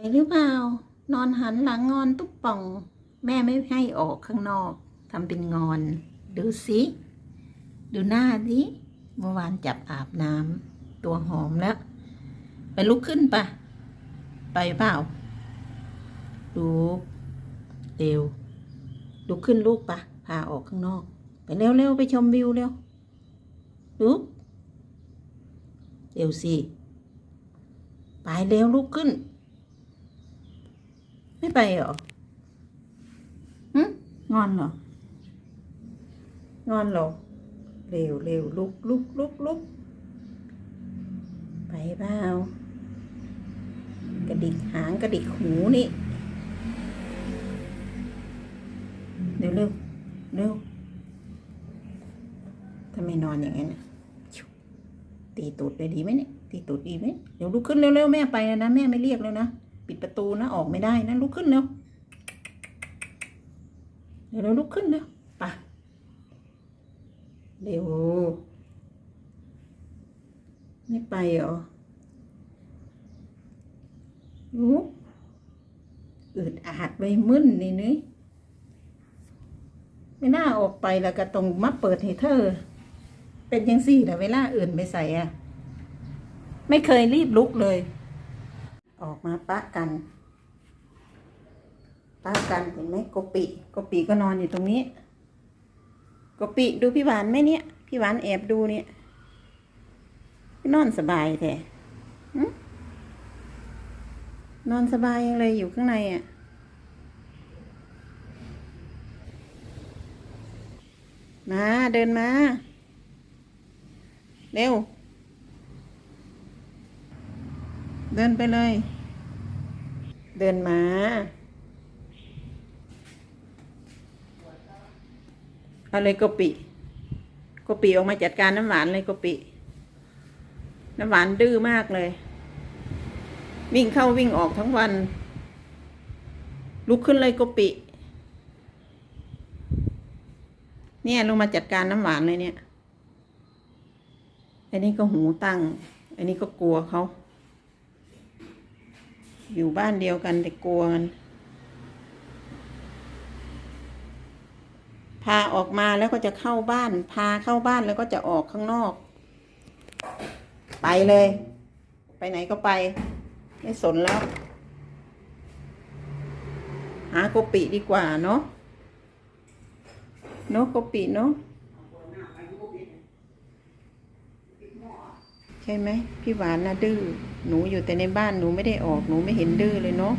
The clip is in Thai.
ไปหรือเปล่า นอนหันหลังงอนตุ๊บป่อง แม่ไม่ให้ออกข้างนอกทำเป็นงอน ดูสิดูหน้าดิเมื่อวานจับอาบน้ำตัวหอมแล้ว ไปลุกขึ้นปะไปเปล่าลุกเร็วลุกขึ้นลูกปะพาออกข้างนอก ไปเร็วๆไปชมวิวเร็วลุกเร็วสิไปเร็วลุกขึ้น ไม่ไปเหรอหึงอนเหรองอนเหรอเร็วเร็วลุกลุกลุกลุกไปเปล่ากระดิกหางกระดิกหูนี่เร็วเร็วเร็วทำไมนอนอย่างนั้นน่ะชิวตีตูดเลยดีไหมเนี่ยตีตูดดีไหมเดี๋ยวลุกขึ้นเร็วเร็วแม่ไปแล้วนะแม่ไม่เรียกแล้วนะ ปิดประตูนะออกไม่ได้นะลุกขึ้นเร็วเดี๋ยวเราลุกขึ้นเร็วไปเร็วไม่ไปเหรอลุกอึดอาดไว้มึนนี่นี่ไม่น่าออกไปแล้วก็ตรงมาเปิดให้เธอ เป็นยังสี่แต่เวลาอื่นไปใส่อะไม่เคยรีบลุกเลย ออกมาปะกันปะกันเห็นไหมกปิกปิก็นอนอยู่ตรงนี้กปิดูพี่หวานไหมเนี่ย พี่หวานแอบดูเนี่ยนอนสบายแท้นอนสบายยังเลยอยู่ข้างในอะมาเดินมา เร็ว เดินไปเลย เดินมาเอาเลยกะปิกะปิออกมาจัดการน้ำหวานเลยกะปิ น้ำหวานดื้อมากเลย วิ่งเข้าวิ่งออกทั้งวัน ลุกขึ้นเลยกะปิ เนี่ยลงมาจัดการน้ำหวานเลยเนี่ย อันนี้ก็หูตั้ง อันนี้ก็กลัวเขา อยู่บ้านเดียวกันแต่กลัวกันพาออกมาแล้วก็จะเข้าบ้าน พาเข้าบ้านแล้วก็จะออกข้างนอก ไปเลย ไปไหนก็ไป ไม่สนแล้ว หาโกปิดีกว่าเนาะเนาะโกปิเนาะ ช่ไหมพี่หวานนะดื้อหนูอยู่แต่ในบ้านหนูไม่ได้ออกหนูไม่เห็นดื้อเลยเนาะ